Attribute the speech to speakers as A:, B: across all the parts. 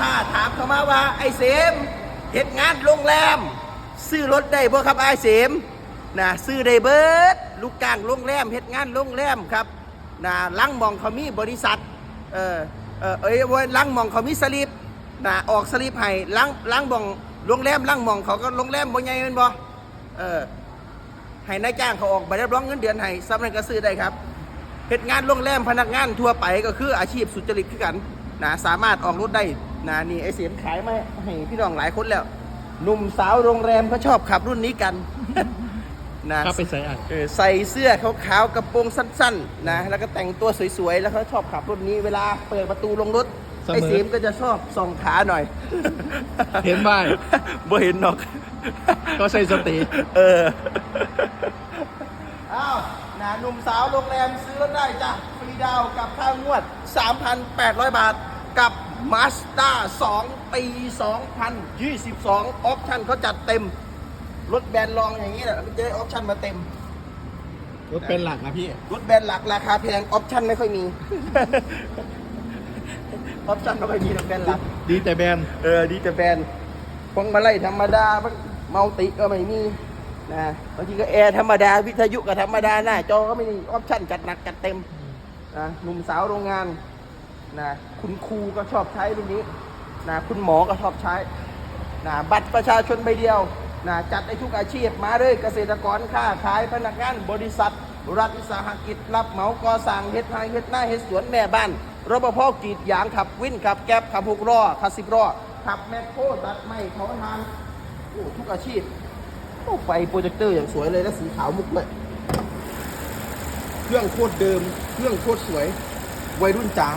A: ค้าถามเขามาว่าไอ้เสมเฮ็ดงานโรงแรม ซื้อรถได้บ่ครับไอ้เสมนะซื้อได้เบิร์ดลูกจ้างโรงแรมเฮ็ดงานโรงแรมครับนะลังมองเขามีบริษัทเออเออเอ้ยว่าลังมองเขามีสลิปนะออกสลิปให้ลังลังมองโรงแรมลังมองเขาก็โรงแรมบ่ใหญ่แม่นบ่เออให้นายจ้างเขาออกใบรับรองเงินเดือนให้สำนักก็ซื้อได้ครับเหตุงานโรงแรมพนักงานทั่วไปก็คืออาชีพสุจริตคือกันนะสามารถออกรถได้ นะนี่ไอเสียมขายมาให้พี่น้องหลายคนแล้วหนุ่มสาวโรงแรมเขาชอบขับรุ่นนี้กันนะ
B: ครับไปใส่อะ
A: เออใส่เสื้อขาวๆกระโปรงสั้นๆนะแล้วก็แต่งตัวสวยๆแล้วเขาชอบขับรุ่นนี้เวลาเปิดประตูลงรถไอเสียมก็จะชอบส่องขาหน่อย
B: เห็นบ้าง
A: บ่เห็นหรอก
B: ก็ใส่สติ
A: เออ อ้าวนะหนุ่มสาวโรงแรมซื้อรถได้จ้ะฟรีดาวน์กับค่างวด 3,800 บาท กับ Mazda 2 ปี 2022 ออปชั่นเขาจัดเต็ม รถแบรนด์รองอย่างนี้แหละไม่ได้ออปชั่นมาเต็ม
B: รถเป็นหลักนะพี่
A: รถแบรนด์หลักราคาแพง ออปชั่นไม่ค่อยมี ออปชั่นไม่ค่อยมีรถแบรนด์หลัก
B: ดีแต่แบรนด์
A: เออ ดีแต่แบรนด์พวงมาลัยธรรมดาเมาติก็ไม่มีนะบางทีก็แอร์ธรรมดา วิทยุก็ธรรมดาหน้าจอก็ไม่มีออปชั่นจัดหนักจัดเต็มนะหนุ่มสาวโรงงาน นะคุณครูก็ชอบใช้รุ่นนี้นะคุณหมอก็ชอบใช้นะบัตรประชาชนใบเดียวนะจัดได้ทุกอาชีพมาเลยเกษตรกรค้าขายพนักงานบริษัท รัฐวิสาหกิจ รับเหมาก่อสร้างเฮ็ดทางเฮ็ดหน้าเฮ็ดสวนแม่บ้านรปภกรีดยางขับวินขับแก๊บขับหกล้อขับสิบล้อขับแมคโครตัดไม้เผาทานโอ้ทุกอาชีพโอ้ไฟโปรเจคเตอร์อย่างสวยเลยและสีขาวมุกเลยเครื่องโคตรเดิม เครื่องโคตรสวย วัยรุ่นจ๋า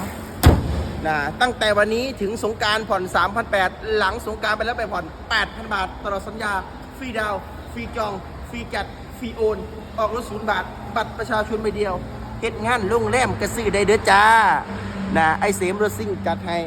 A: นะตั้งแต่วันนี้ถึงสงการผ่อน 3,800 หลังสงการไปแล้วไปผ่อน 8,000 บาท ตลอดสัญญา ฟรีดาว ฟรีจอง ฟรีจัด ฟรีโอน ออกรถศูนย์บาท บัตรประชาชนใบเดียวเฮ็ดงานโรงแรมกระซื้อได้เด้อจ้านะไอเสมรถซิ่งจัดให้